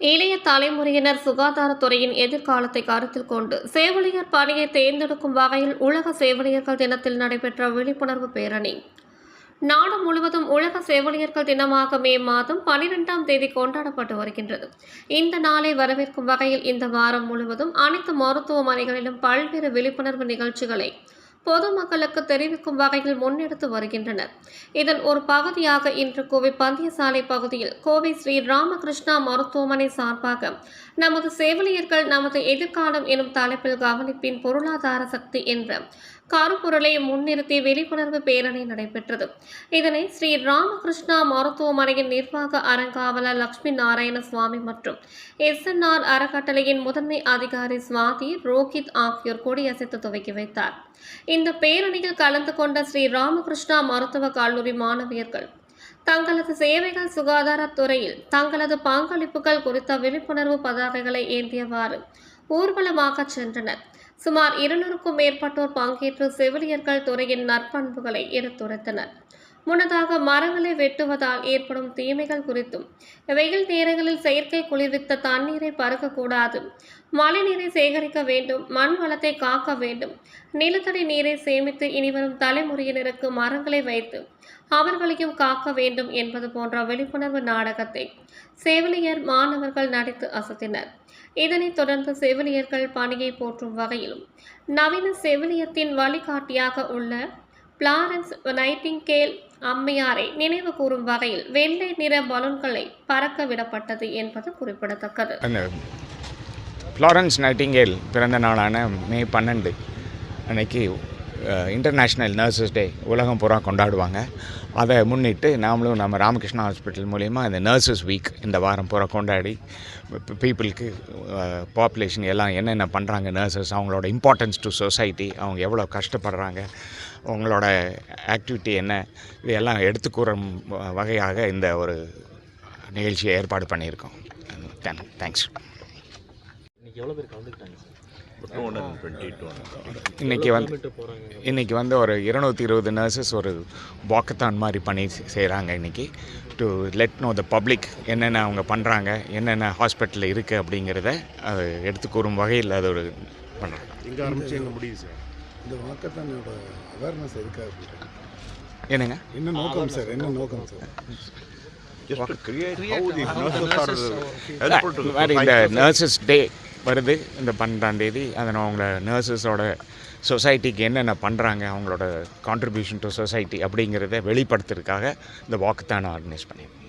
இளைய தலைமுறையினர் சுகாதாரத்துறையின் எதிர்காலத்தை கருத்தில் கொண்டு சேவலியர் பணியை தேர்ந்தெடுக்கும் வகையில் உலக சேவலியர்கள் தினத்தில் நடைபெற்ற விழிப்புணர்வு பேரணி. நாடு முழுவதும் உலக செவிலியர்கள் தினமாக மே மாதம் பனிரெண்டாம் தேதி கொண்டாடப்பட்டு வருகின்றது. இந்த நாளை வரவேற்கும் வகையில் இந்த வாரம் முழுவதும் அனைத்து மருத்துவமனைகளிலும் பல்வேறு விழிப்புணர்வு நிகழ்ச்சிகளை பொதுமக்களுக்கு தெரிவிக்கும் வகையில் முன்னெடுத்து வருகின்றனர். இதன் ஒரு பகுதியாக இன்று கோவை பந்தியசாலை பகுதியில் கோவை ஸ்ரீ ராமகிருஷ்ணா மருத்துவமனை சார்பாக நமது செவிலியர்கள் நமது எதிர்காலம் எனும் தலைப்பில் கவனிப்பின் பொருளாதார சக்தி என்ற கருப்பொருளை முன்னிறுத்தி விழிப்புணர்வு பேரணி நடைபெற்றது. இதனை ஸ்ரீ ராமகிருஷ்ணா மருத்துவமனையின் நிர்வாக அறங்காவலர் லட்சுமி நாராயண சுவாமி மற்றும் எஸ்என்ஆர் அறக்கட்டளையின் முதன்மை அதிகாரி சுவாதி ரோஹித் ஆகியோர் கொடியசைத்து துவக்கி வைத்தார். இந்த பேரணியில் கலந்து கொண்ட ஸ்ரீ ராமகிருஷ்ணா மருத்துவக் கல்லூரி மாணவியர்கள் தங்களது சேவைகள் சுகாதாரத்துறையில் தங்களது பங்களிப்புகள் குறித்த விழிப்புணர்வு பதாகைகளை ஏந்தியவாறு ஊர்வலமாக சென்றனர். சுமார் இருநூறுக்கும் மேற்பட்டோர் பங்கேற்று செவிலியர்கள் துறையின் நற்பண்புகளை எடுத்துரைத்தனர். முன்னதாக மரங்களை வெட்டுவதால் ஏற்படும் தீமைகள் குறித்தும் வெயில் நேரங்களில் செயற்கை குளிர்வித்த தண்ணீரை பருகக்கூடாது மழைநீரை சேகரிக்க வேண்டும் மண் வளத்தை காக்க வேண்டும் நிலத்தடி நீரை சேமித்து இனிவரும் தலைமுறையினருக்கு மரங்களை வைத்து அவர்களையும் காக்க வேண்டும் என்பது போன்ற விழிப்புணர்வு நாடகத்தை செவிலியர் மாணவர்கள் நடித்து அசத்தினர். இதனைத் தொடர்ந்து செவிலியர்கள் பணியை போற்றும் வகையிலும் நவீன செவிலியத்தின் வழிகாட்டியாக உள்ள பிளாரன்ஸ் நைட்டிங்கேல் அம்மையாரை நினைவு கூறும் வகையில் வெள்ளை நிற பலூன்களை பறக்க விடப்பட்டது என்பது குறிப்பிடத்தக்கது. ஃப்ளாரன்ஸ் நைட்டிங்கேல் பிறந்த நாளான மே பன்னெண்டு அன்னைக்கு இன்டர்நேஷ்னல் நர்சஸ் டே உலகம் பூரா கொண்டாடுவாங்க. அதை முன்னிட்டு நாமளும் நம்ம ராமகிருஷ்ணா ஹாஸ்பிட்டல் மூலயமா இந்த நர்சஸ் வீக் இந்த வாரம் பூரா கொண்டாடி பீப்புளுக்கு பாப்புலேஷன் எல்லாம் என்னென்ன பண்ணுறாங்க நர்சஸ் அவங்களோட இம்பார்ட்டன்ஸ் டு சொசைட்டி அவங்க எவ்வளோ கஷ்டப்படுறாங்க அவங்களோட ஆக்டிவிட்டி என்ன இதையெல்லாம் எடுத்து கூறும் வகையாக இந்த ஒரு நிகழ்ச்சியை ஏற்பாடு பண்ணியிருக்கோம். தேங்க்ஸ். இன்றைக்கி எவ்வளோ பேர் கலந்துக்கிட்டாங்க sir? Two hundred twenty two இன்றைக்கி வந்து இன்றைக்கி வந்து ஒரு இருநூத்தி இருபது நர்சஸ் ஒரு வாக்கத்தான் மாதிரி பண்ணி செய்கிறாங்க இன்றைக்கி to let know the public என்னென்ன அவங்க பண்ணுறாங்க என்னென்ன ஹாஸ்பிட்டலில் இருக்குது அப்படிங்கிறத அது எடுத்து கூறும் வகையில் அது ஒரு பண்ணுறாங்க எங்கே ஆரம்பிச்சு எங்கே முடியுது சார்? இந்த வாக்கத்தானோட அவேர்னஸ் எதுக்காக? என்னங்க? என்ன நோக்கம் சார்? என்ன நோக்கம் sir? Just to create how the nurses are helpful to இந்த. நர்சஸ் டே வருது இந்த பன்னெண்டாம் தேதி. அதை அவங்கள நர்சஸோட சொசைட்டிக்கு என்னென்ன பண்ணுறாங்க அவங்களோட கான்ட்ரிபியூஷன் டு சொசைட்டி அப்படிங்கிறத வெளிப்படுத்துறதுக்காக இந்த வாக்குத்தான ஆர்கனைஸ் பண்ணியிருக்கேன்